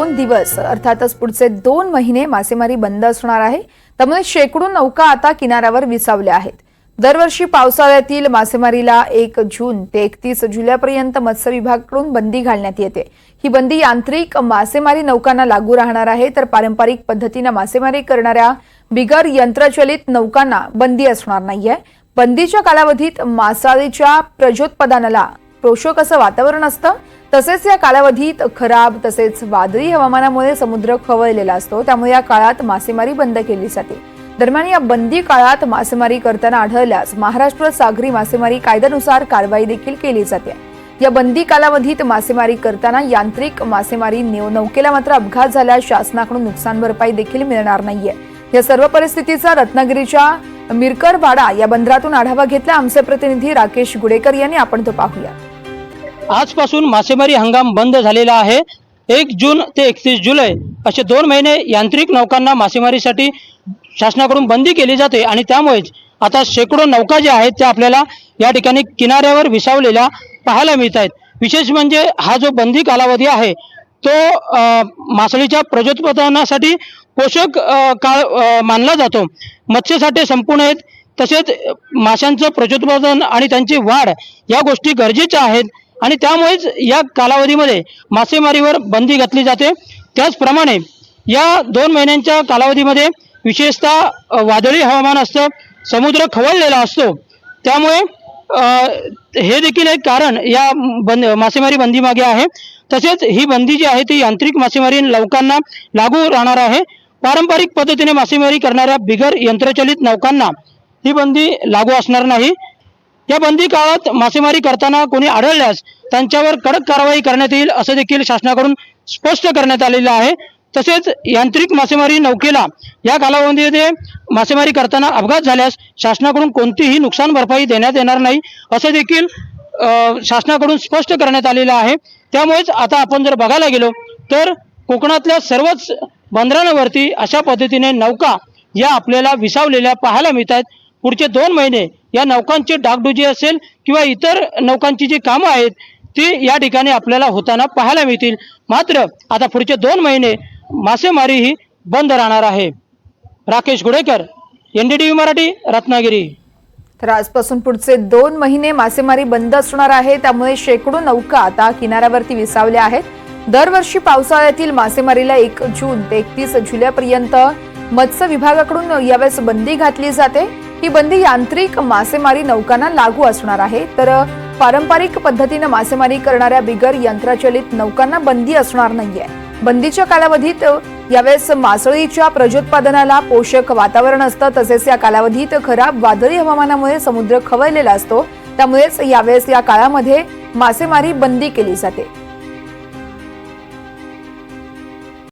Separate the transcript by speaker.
Speaker 1: दोन दिवस अर्थातच पुढचे दोन महिने मासेमारी बंद असणार आहे. त्यामुळे शेकडो नौका आता किनाऱ्यावर विसावल्या आहेत. दरवर्षी पावसाळ्यातील मासेमारीला एक जून ते एकतीस जुलैपर्यंत मत्स्य विभागाकडून बंदी घालण्यात येते. ही बंदी यांत्रिक मासेमारी नौकांना लागू राहणार आहे तर पारंपरिक पद्धतीनं मासेमारी करणाऱ्या बिगर यंत्रचलित नौकांना बंदी असणार नाहीये. बंदीच्या कालावधीत मासाळीच्या प्रजोत्पादनाला पोषक असं वातावरण असतं. तसेच या कालावधीत खराब तसेच वादळी हवामानामुळे समुद्र खवळलेला असतो. त्यामुळे या काळात मासेमारी बंद केली जाते. दरम्यान या बंदी काळात मासेमारी करताना आढळल्यास महाराष्ट्र सागरी मासेमारी कायद्यानुसार कारवाई देखील केली जाते. या बंदी कालावधीत मासेमारी करताना यांत्रिक मासेमारी नौकेला मात्र अपघात झाल्यास शासनाकडून नुकसान भरपाई देखील मिळणार नाहीये. या सर्व परिस्थितीचा रत्नागिरीच्या मिरकरवाडा या बंदरातून आढावा घेतला. आमचे प्रतिनिधी राकेश गुडेकर यांनी. आपण तो पाहूया.
Speaker 2: आजपासून मासेमारी हंगाम बंद झालेला आहे. एक जून ते एकतीस जुलै असे दोन महिने यांत्रिक नौकांना मासेमारीसाठी शासनाकडून बंदी केली जाते आणि त्यामुळेच आता शेकडो नौका ज्या आहेत त्या आपल्याला या ठिकाणी किनाऱ्यावर विसावलेल्या पाहायला मिळत आहेत. विशेष म्हणजे हा जो बंदी कालावधी आहे तो मासळीच्या प्रजोत्पादनासाठी पोषक काळ मानला जातो. मत्स्यसाठे संपूर्ण आहेत तसेच माशांचं प्रजोत्पादन आणि त्यांची वाढ या गोष्टी गरजेच्या आहेत. आणि त्यामुळेच या कालावधीमध्ये मासेमारीवर बंदी घातली जाते. त्याचप्रमाणे या दोन महिन्यांच्या कालावधीमध्ये विशेषतः वादळी हवामान असतं समुद्र खवळलेला असतो. त्यामुळे हे देखील एक कारण या बंद मासेमारी बंदीमागे आहे. तसेच ही बंदी जी आहे ती यांत्रिक मासेमारी नौकांना लागू राहणार आहे. पारंपरिक पद्धतीने मासेमारी करणाऱ्या बिगर यंत्रचलित नौकांना ही बंदी लागू असणार नाही. या बंदी काळात मासेमारी करताना कोणी आढळल्यास त्यांच्यावर कडक कारवाई करण्यात येईल असं देखील शासनाकडून स्पष्ट करण्यात आलेलं आहे. तसेच यांत्रिक मासेमारी नौकेला या कालावधीमध्ये मासेमारी करताना अपघात झाल्यास शासनाकडून कोणतीही नुकसान भरपाई देण्यात येणार नाही असं देखील शासनाकडून स्पष्ट करण्यात आलेलं आहे. त्यामुळेच आता आपण जर बघायला गेलो तर कोकणातल्या सर्वच बंदरांवरती अशा पद्धतीने नौका या आपल्याला विसावलेल्या पाहायला मिळत आहेत पुढचे दोन महिने या नौकांची डागडुजी असेल किंवा इतर नौकांची जी कामं आहेत ती या ठिकाणी आपल्याला होताना पाहायला मिळतील. मात्र आता पुढचे दोन महिने मासेमारी ही बंद राहणार आहे. Rakesh Gudekar N D T V Marathi Ratnagiri.
Speaker 1: तर आजपासून पुढचे दोन महिने मासेमारी बंद असणार आहे त्यामुळे शेकडो नौका आता किनाऱ्यावरती विसावल्या आहेत. दरवर्षी पावसाळ्यातील मासेमारीला एक जून ते एकतीस जुलैपर्यंत मत्स्य विभागाकडून यावेळेस बंदी घातली जाते. ही बंदी यांत्रिक मासेमारी नौकांना लागू असणार आहे. तर पारंपरिक पद्धतीनं मासेमारी करणाऱ्या बिगर यंत्रचलित नौकांना बंदी असणार नाहीये. बंदीच्या कालावधीत यावेळेस मासळीच्या प्रजोत्पादनाला पोषक वातावरण असतं. तसेच या कालावधीत खराब वादळी हवामानामुळे समुद्र खवळलेला असतो. त्यामुळेच यावेळेस या काळामध्ये मासेमारी बंदी केली जाते.